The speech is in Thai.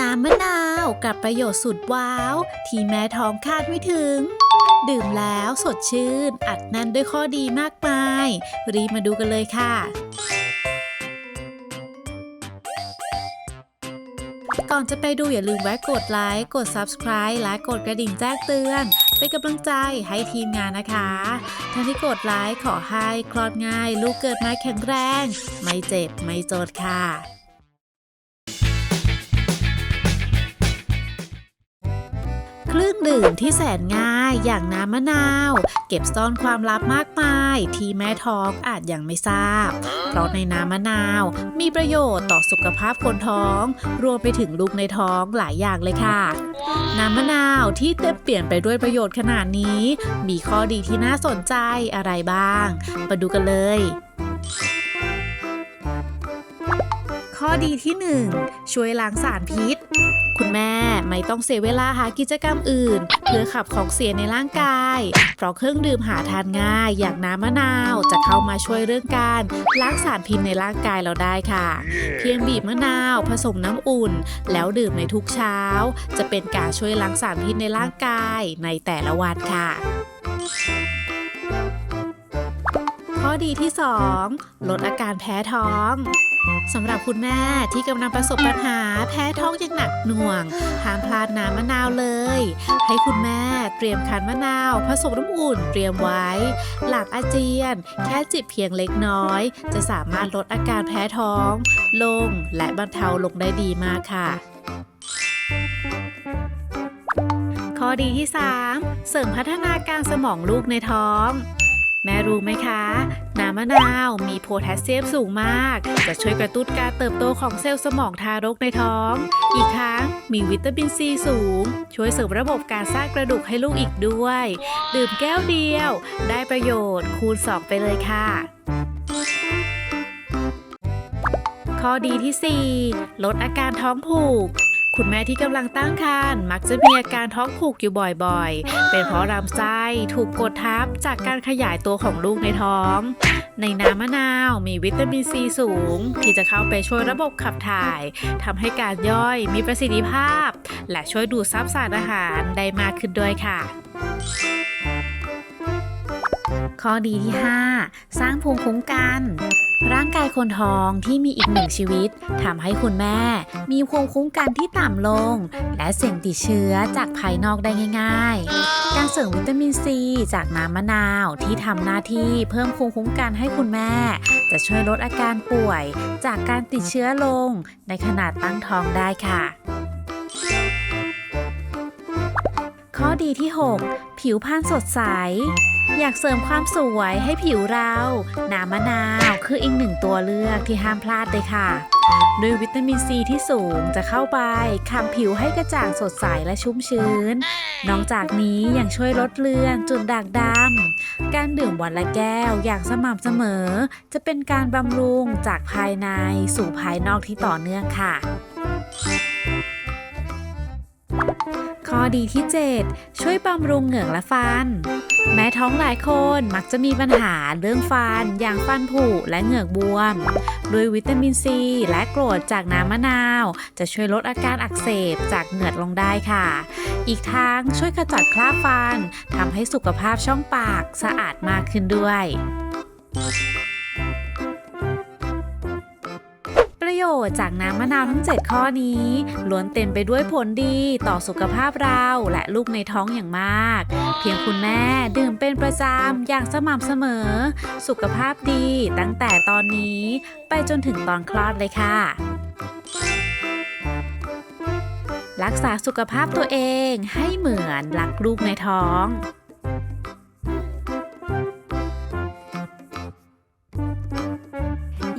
น้ำมะนาวกับประโยชน์สุดว้าว ที่แม่ท้องคาดไม่ถึง ดื่มแล้วสดชื่น อัดแน่นด้วยข้อดีมากมาย รีบมาดูกันเลยค่ะ ก่อนจะไปดูอย่าลืมแวะกดไลค์กด Subscribe และกดกระดิ่งแจ้งเตือนเป็นกำลังใจให้ทีมงานนะคะท่านที่กดไลค์ขอให้คลอดง่าย ลูกเกิดมาแข็งแรง ไม่เจ็บไม่จดค่ะ เครื่องดื่มที่แสนง่ายอย่างน้ำมะนาว เก็บซ่อนความลับมากมาย ที่แม่ท้องอาจยังไม่ทราบ เพราะในน้ำมะนาว มีประโยชน์ต่อสุขภาพคนท้อง รวมไปถึงลูกในท้องหลายอย่างเลยค่ะ น้ำมะนาวที่เต็มเปลี่ยนไปด้วยประโยชน์ขนาดนี้ มีข้อดีที่น่าสนใจอะไรบ้าง มาดูกันเลยข้อดีที่ 1 ช่วยล้างสารพิษ คุณแม่ ไม่ต้องเสียเวลาหากิจกรรมอื่น เพื่อขับของเสียในร่างกาย เพราะเครื่องดื่มหาทานง่าย อย่างน้ำมะนาว จะเข้ามาช่วยเรื่องการล้างสารพิษในร่างกายเราได้ค่ะ เพียงบีบมะนาว ผสมน้ำอุ่น แล้วดื่มในทุกเช้า จะเป็นการช่วยล้างสารพิษในร่างกายในแต่ละวันค่ะข้อดีที่ 2 ลดอาการแพ้ท้อง สำหรับคุณแม่ที่กำลังประสบปัญหาแพ้ท้องอย่างหนักหน่วงห้ามพลาดน้ำมะนาวเลย ให้คุณแม่เตรียมขันมะนาว ผสมน้ำอุ่นเตรียมไว้ หลังอาเจียน แค่จิบเพียงเล็กน้อย จะสามารถลดอาการแพ้ท้อง ลงและบรรเทาลงได้ดีมากค่ะข้อดีที่ 3 เสริมพัฒนาการสมองลูกในท้อง แม่รู้ไหมคะ น้ำมะนาวมีโพแทสเซียมสูงมาก จะช่วยกระตุ้นการเติบโตของเซลล์สมองทารกในท้อง อีกทั้งมีวิตามินซีสูง ช่วยเสริมระบบการสร้างกระดูกให้ลูกอีกด้วย ดื่มแก้วเดียว ได้ประโยชน์คูณ 2 ไปเลยค่ะ ข้อดีที่ 4 ลดอาการท้องผูก คุณแม่ที่กำลังตั้งครรภ์มักจะมีอาการท้องผูกอยู่บ่อยๆ เป็นเพราะลำไส้ถูกกดทับจากการขยายตัวของลูกในท้อง ในน้ำมะนาวมีวิตามินซีสูง ที่จะเข้าไปช่วยระบบขับถ่ายทำให้การย่อยมีประสิทธิภาพ และช่วยดูดซับสารอาหารได้มากขึ้นด้วยค่ะ ข้อดีที่ 5 สร้างภูมิคุ้มกัน ร่างกายคนท้องที่มีอีกหนึ่งชีวิตทำให้คุณแม่ มีภูมิคุ้มกันที่ต่ำลง และเสี่ยงติดเชื้อจากภายนอกได้ง่าย ๆ การเสริมวิตามินซีจากน้ำมะนาวที่ทำหน้าที่เพิ่มภูมิคุ้มกันให้คุณแม่ จะช่วยลดอาการป่วย จากการติดเชื้อลง ในขนาดตั้งท้องได้ค่ะข้อดีที่ 6 ผิวพรรณสดใส อยากเสริมความสวยให้ผิวเรา น้ำมะนาวคืออีกหนึ่งตัวเลือกที่ห้ามพลาดเลยค่ะ ด้วยวิตามินซีที่สูงจะเข้าไปคำผิวให้กระจ่างสดใสและชุ่มชื้น นอกจากนี้ยังช่วยลดเลือนจุดด่างดำ การดื่มวันละแก้วอย่างสม่ำเสมอ จะเป็นการบำรุงจากภายในสู่ภายนอกที่ต่อเนื่องค่ะ ข้อดีที่ 7 ช่วยบำรุงเหงือกและฟัน แม้ท้องหลายคนมักจะมีปัญหาเรื่องฟัน อย่างฟันผุและเหงือกบวมโดยวิตามินซี และกรดจากน้ำมะนาว จะช่วยลดอาการอักเสบจากเหงือกลงได้ค่ะ อีกทั้งช่วยขจัดคราบฟันทำให้สุขภาพช่องปากสะอาดมากขึ้นด้วย โยชน์จากน้ำมะนาวทั้ง 7 ข้อนี้ล้วนเต็มไปด้วยผลดีต่อสุขภาพเราและลูกในท้องอย่างมาก เพียงคุณแม่ดื่มเป็นประจำอย่างสม่ำเสมอ สุขภาพดีตั้งแต่ตอนนี้ ไปจนถึงตอนคลอดเลยค่ะรักษาสุขภาพตัวเองให้เหมือนรักลูกในท้อง